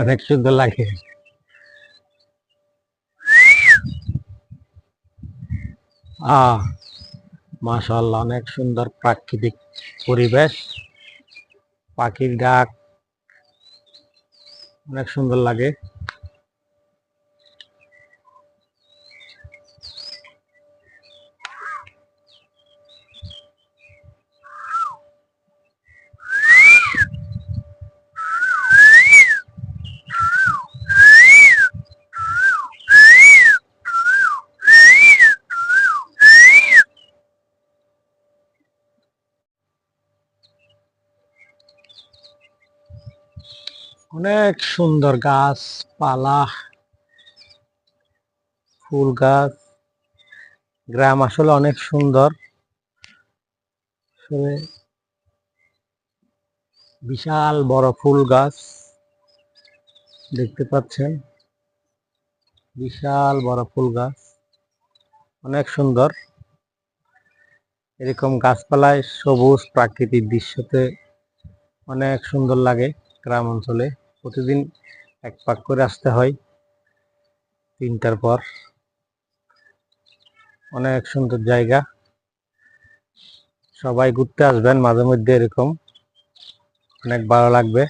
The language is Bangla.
অনেক সুন্দর লাগে। আহ মাশাআল্লাহ অনেক সুন্দর প্রাকৃতিক পরিবেশ। পাখির ডাক অনেক সুন্দর লাগে। অনেক সুন্দর গাছ পালা ফুল গাছ, গ্রাম আসলে অনেক সুন্দর। বিশাল বড় ফুল গাছ দেখতে পাচ্ছেন। বিশাল বড় ফুল গাছ, অনেক সুন্দর। এরকম গাছপালায় সবুজ প্রাকৃতিক দৃশ্যতে অনেক সুন্দর লাগে গ্রাম অঞ্চলে। প্রতিদিন এক পাক করে আসতে হয়। তিনটার পর। অনেক সুন্দর জায়গা। সবাই ঘুরতে আসবেন, মাঝে মধ্যে এরকম। অনেক ভালো লাগবে।